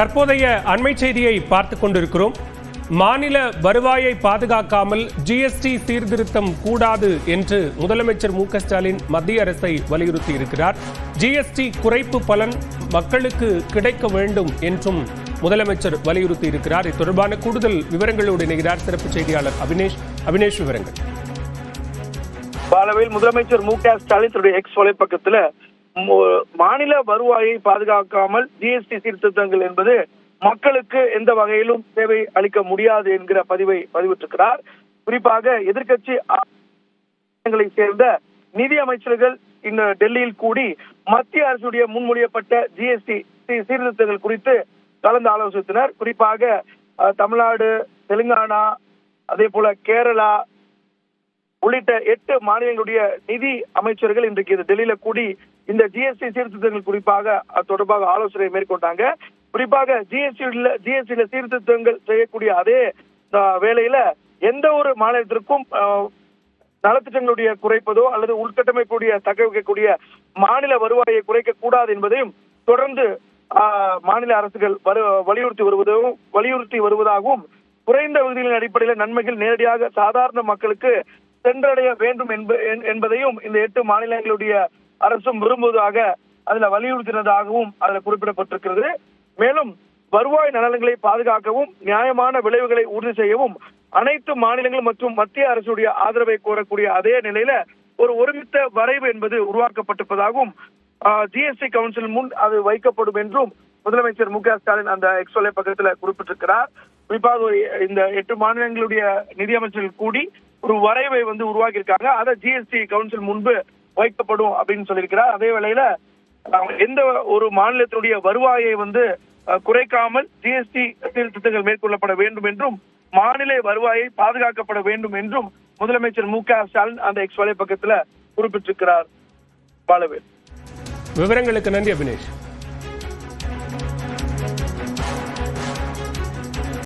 தற்போதைய அண்மை செய்தியை பார்த்து கொண்டிருக்கிறோம். மாநில வருவாயை பாதுகாக்காமல் ஜிஎஸ்டி சீர்திருத்தம் கூடாது என்று முதலமைச்சர் மு ஸ்டாலின் மத்திய அரசை வலியுறுத்தி இருக்கிறார். ஜிஎஸ்டி குறைப்பு பலன் மக்களுக்கு கிடைக்க வேண்டும் என்றும் முதலமைச்சர் வலியுறுத்தி இருக்கிறார். இது தொடர்பான கூடுதல் விவரங்களோடு இணைகிறார் சிறப்பு செய்தியாளர் அபினேஷ். அபினேஷ் விவரங்கள். பாலவையில் முதலமைச்சர் மு க ஸ்டாலின் தன்னுடைய எக்ஸ் வலைப்பக்கத்தில் மாநில வருவாயை பாதுகாக்காமல் ஜிஎஸ்டி சீர்திருத்தங்கள் என்பது மக்களுக்கு எந்த வகையிலும் சேவை அளிக்க முடியாது என்கிற பதிவை பதிவிட்டிருக்கிறார். குறிப்பாக எதிர்க்கட்சி சேர்ந்த நிதி அமைச்சர்கள் இந்த டெல்லியில் கூடி மத்திய அரசுடைய முன்மொழியப்பட்ட ஜிஎஸ்டி சீர்திருத்தங்கள் குறித்து கலந்து ஆலோசித்தனர். குறிப்பாக தமிழ்நாடு தெலுங்கானா அதே போல கேரளா உள்ளிட்ட எட்டு மாநிலங்களுடைய நிதி அமைச்சர்கள் இன்றைக்கு இது டெல்லியில கூடி இந்த ஜிஎஸ்டி சீர்திருத்தங்கள் குறிப்பாக அது தொடர்பாக ஆலோசனை மேற்கொண்டாங்க. குறிப்பாக ஜிஎஸ்டி ஜிஎஸ்டியில சீர்திருத்தங்கள் செய்யக்கூடிய அதே அஹ், வேளையில எந்த ஒரு மாநிலத்திற்கும் நலத்திட்டங்களுடைய குறைப்பதோ அல்லது உள்கட்டமைப்புடைய தக்க வைக்கக்கூடிய மாநில வருவாயை குறைக்க கூடாது என்பதையும் தொடர்ந்து ஆஹ், மாநில அரசுகள் வலியுறுத்தி வருவதும் வலியுறுத்தி வருவதாகவும் குறைந்த விகுதிகளின் அடிப்படையில் நன்மைகள் நேரடியாக சாதாரண மக்களுக்கு சென்றடைய வேண்டும் என்பதையும் இந்த எட்டு மாநிலங்களுடைய அரசும் விரும்புவதாக அதுல வலியுறுத்தினதாகவும் அதுல குறிப்பிடப்பட்டிருக்கிறது. மேலும் வருவாய் நலன்களை பாதுகாக்கவும் நியாயமான விளைவுகளை உறுதி செய்யவும் அனைத்து மாநிலங்கள் மற்றும் மத்திய அரசுடைய ஆதரவை கோரக்கூடிய அதே நிலையில ஒரு ஒருமித்த வரைவு என்பது உருவாக்கப்பட்டிருப்பதாகவும் ஜிஎஸ்டி கவுன்சில் முன் அது வைக்கப்படும் என்றும் முதலமைச்சர் மு க ஸ்டாலின் அந்த எக்ஸ்வலை பக்கத்துல குறிப்பிட்டிருக்கிறார். குறிப்பாக இந்த எட்டு மாநிலங்களுடைய நிதியமைச்சர்கள் கூடி ஒரு வரைவை வந்து உருவாக்கியிருக்காங்க. அதை ஜிஎஸ்டி கவுன்சில் முன்பு வைக்கப்படும் அப்படின்னு சொல்லியிருக்கிறார். அதே வேளையில எந்த ஒரு மாநிலத்தினுடைய வருவாயை வந்து குறைக்காமல் ஜிஎஸ்டி சீர்திருத்தங்கள் மேற்கொள்ளப்பட வேண்டும் என்றும் மாநில வருவாயை பாதுகாக்கப்பட வேண்டும் என்றும் முதலமைச்சர் மு க ஸ்டாலின் அந்த எக்ஸ் பக்கத்துல குறிப்பிட்டிருக்கிறார். பாலவேல். விவரங்களுக்கு நன்றி அபினேஷ்.